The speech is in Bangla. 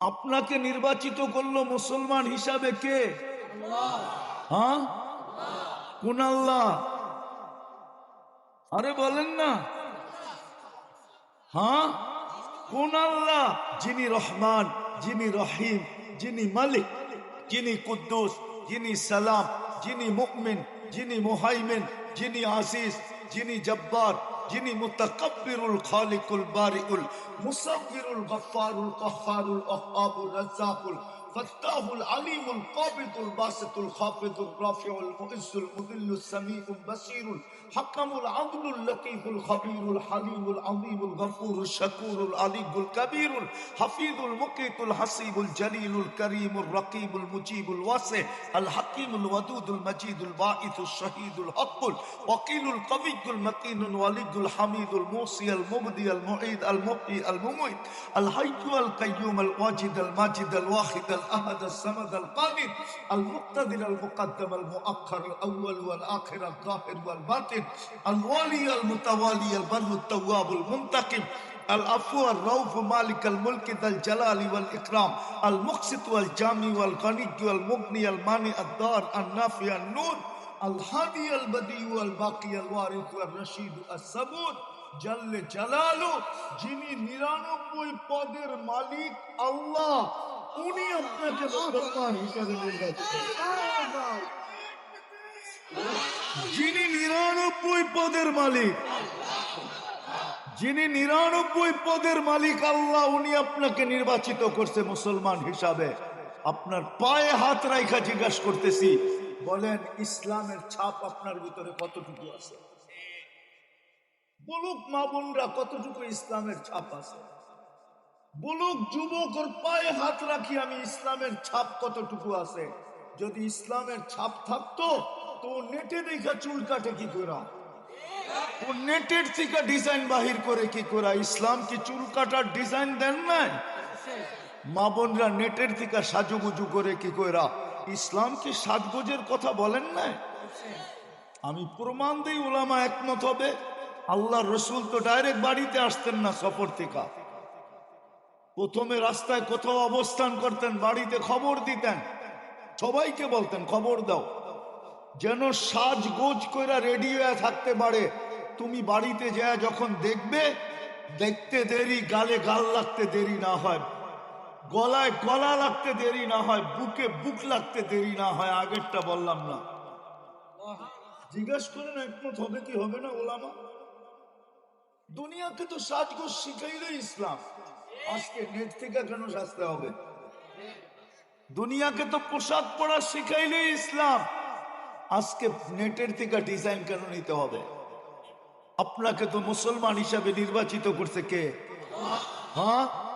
আপনাকে নির্বাচিত করল মুসলমান হিসাবে কে? হ্যাঁ? কোন আল্লাহ? আরে বলেন না। হ্যাঁ? কোন আল্লাহ? যিনি রহমান, যিনি রহিম, যিনি মালিক, যিনি কুদ্দুস, যিনি সালাম, যিনি মুকমিন যিনি মুহাইমিন, যিনি আসিস যিনি জব্বার যিনি মুতাকাব্বিরুল খালিকুল বারিউল মুসাব্বিরুল গফফারুল কহ্হারুল ওয়াহ্হাবুর রাজ্জাকুল فتاه العليم القابض الباسط الخافض الرافع المؤز المذل السميع البصير حكم العدل اللطيف الخبير الحليم العظيم الغفور الشكور العلي الكبير الحفيظ المقيت الحسيب الجليل الكريم الرقيب المجيب الواسع الحكيم الودود المجيد الباعث الشهيد الحق الوكيل القوي المتين الولي الحميد الموصي المبدي المعيد المبقي المميت الحي القيوم الواجد الماجد الواحد الأحد الصمد القادر المقتدر المقدم المؤخر الأول والآخر الظاهر والباطن الوالي المتوالي البر التواب المنتقم العفو الرؤوف مالك الملك ذا الجلال والإكرام المقسط والجامع والغني والمغني المانع الدار النافع النور الهادي البديع والباقي الوارث والرشيد الصبور জাল্লে জালালু যিনি নিরানব্বই পদের মালিক আল্লাহ উনি আপনাকে মুসলমান হিসাবে নির্বাচিত। যিনি নিরানব্বই পদের মালিক, যিনি নিরানব্বই পদের মালিক, আল্লাহ উনি আপনাকে নির্বাচিত করছে মুসলমান হিসাবে। আপনার পায়ে হাত রাইখা জিজ্ঞাসা করতেছি, বলেন, ইসলামের ছাপ আপনার ভিতরে কতটুকু আছে? বলুক মা বোনরা, কতটুকু ইসলামের ছাপ আছে? বলুক যুবক ওর পায়ে হাত রাখি আমি, ইসলামের ছাপ কতটুকু আছে? যদি ইসলামের ছাপ থাকতো, তো নেটে দেখা চুল কাটে কি করা? ও নেটের থেকে ডিজাইন বাহির করে কি করা? ইসলাম কি চুল কাটার ডিজাইন দেন নাই? মা বোনরা নেটের থেকে সাজুগুজু করে কি করা? ইসলাম কি সাজগোজের কথা বলেন নাই? আমি প্রমাণ দিই ওলামা একমত হবে। আল্লাহ রসুল তো ডাইরেক্ট বাড়িতে আসতেন না সফর থেকে। প্রথমে রাস্তায় কোথাও অবস্থান করতেন, বাড়িতে খবর দিতেন। সবাইকে বলতেন, খবর দাও। যেন সাজ গোজ করে রেডি হয়ে থাকতে পারে। তুমি বাড়িতে যায় যখন দেখবে, দেখতে দেরি, গালে গাল লাগতে দেরি না হয়। গলায় গলা লাগতে দেরি না হয়, বুকে বুক লাগতে দেরি না হয়, আগেরটা বললাম না। জিজ্ঞাসা করেন, একমত হবে কি হবে না ওলামা? দুনিয়াকে তো সাজগোজ শিখাইলে ইসলাম। আজকে নেট থেকে কেন সাজতে হবে? দুনিয়াকে তো পোশাক পরা শিখাইলে ইসলাম। আজকে নেটের থেকে ডিজাইন কেন নিতে হবে? আপনাকে তো মুসলমান হিসাবে নির্বাচিত করছে কে? হ্যাঁ?